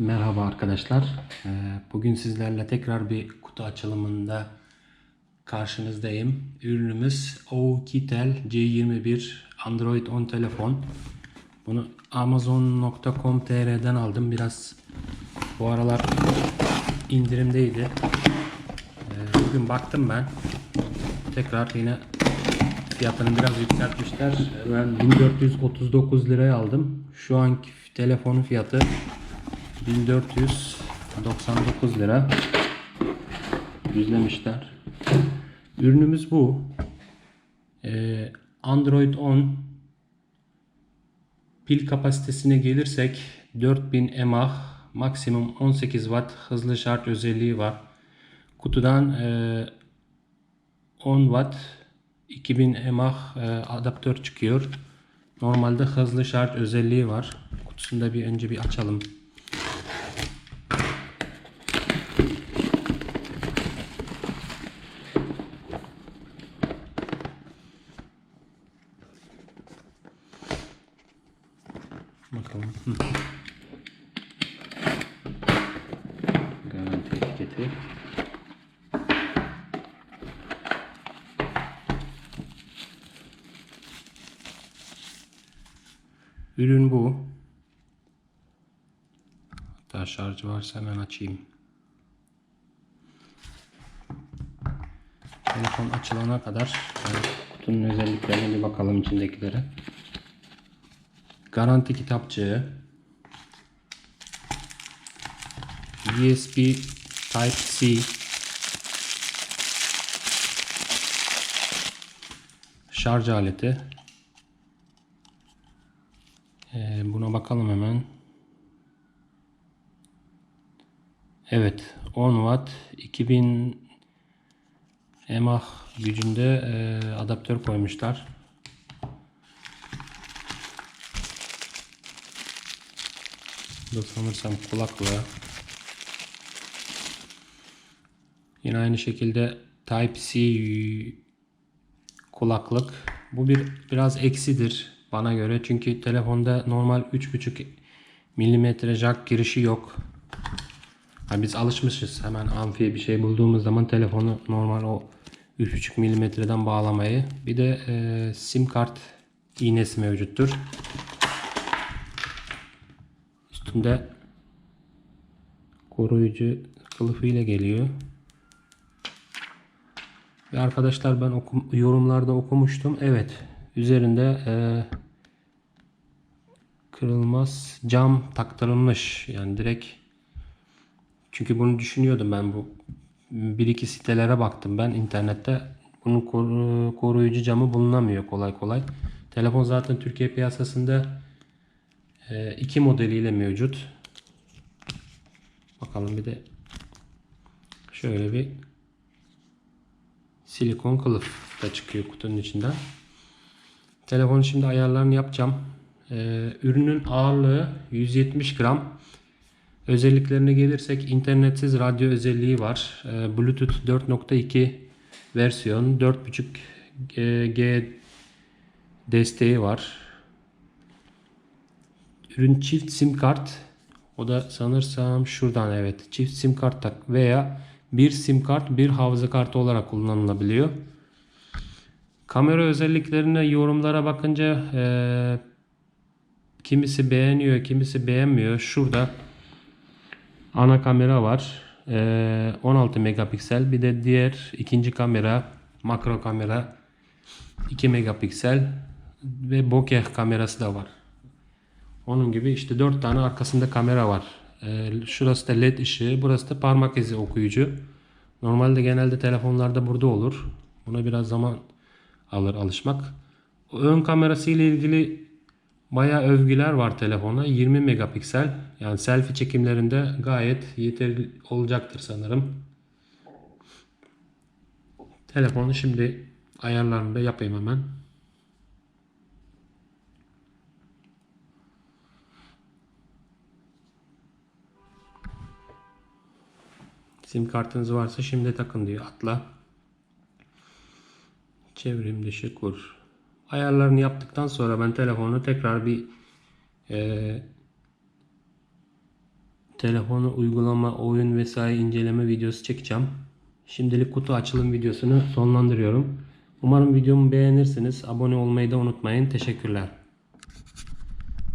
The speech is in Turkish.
Merhaba arkadaşlar. Ee, Bugün sizlerle tekrar bir kutu açılımında karşınızdayım. Ürünümüz Oukitel C21 Android 10 telefon. Bunu amazon.com.tr'den aldım. Biraz bu aralar indirimdeydi. Ee, Bugün baktım ben. Tekrar yine fiyatını biraz yükseltmişler. Ben 1439 liraya aldım. Şu anki telefonun fiyatı 1499 lira düzlemişler. Ürünümüz bu. Ee, Android 10 pil kapasitesine gelirsek 4000 mAh maksimum 18 Watt hızlı şarj özelliği var. Kutudan e, 10 Watt 2000 mAh e, adaptör çıkıyor. Normalde hızlı şarj özelliği var. Kutusunu da bir önce bir açalım. Bakalım. Hı. Garanti etiketi. Ürün bu. Hatta şarjı varsa hemen açayım. Telefon açılana kadar kutunun özelliklerine bir bakalım içindekilere. Garanti kitapçığı. USB Type-C şarj aleti. Ee, buna bakalım hemen. Evet 10 watt 2000 mAh gücünde e, adaptör koymuşlar. Bu sanırsam kulaklığı. Yine aynı şekilde Type-C kulaklık. Bu bir biraz eksidir bana göre. Çünkü telefonda normal 3.5 milimetre jack girişi yok. Yani biz alışmışız hemen amfi bir şey bulduğumuz zaman telefonu normal o 3.5 milimetreden bağlamayı. Bir de e, sim kart iğnesi mevcuttur. Üstünde koruyucu kılıfı ile geliyor. Ve arkadaşlar ben okum, yorumlarda okumuştum. Evet. Üzerinde e, kırılmaz cam taktırılmış. Yani direkt çünkü bunu düşünüyordum ben bu bir iki sitelere baktım ben internette. Bunun koru, koruyucu camı bulunamıyor kolay kolay. Telefon zaten Türkiye piyasasında e, iki modeliyle mevcut. Bakalım bir de şöyle bir silikon kılıf da çıkıyor kutunun içinden. Telefonun şimdi ayarlarını yapacağım. Ee, ürünün ağırlığı 170 gram. Özelliklerine gelirsek internetsiz radyo özelliği var. Ee, Bluetooth 4.2 versiyon 4.5 G desteği var. Ürün çift sim kart. O da sanırsam şuradan evet. Çift sim kart tak veya bir sim kart bir hafıza kartı olarak kullanılabiliyor. Kamera özelliklerine yorumlara bakınca e, kimisi beğeniyor kimisi beğenmiyor. Şurada ana kamera var. E, 16 megapiksel. Bir de diğer ikinci kamera makro kamera 2 megapiksel ve bokeh kamerası da var. Onun gibi işte 4 tane arkasında kamera var. Ee, şurası da led ışığı. Burası da parmak izi okuyucu. Normalde genelde telefonlarda burada olur. Buna biraz zaman alır alışmak. Ön kamerası ile ilgili bayağı övgüler var telefona. 20 megapiksel. Yani selfie çekimlerinde gayet yeterli olacaktır sanırım. Telefonu şimdi ayarlarını da yapayım hemen. Sim kartınız varsa şimdi takın diyor. Atla. Çevrim dışı kur. Ayarlarını yaptıktan sonra ben telefonu tekrar bir e, telefonu uygulama, oyun vesaire inceleme videosu çekeceğim. Şimdilik kutu açılım videosunu sonlandırıyorum. Umarım videomu beğenirsiniz. Abone olmayı da unutmayın. Teşekkürler.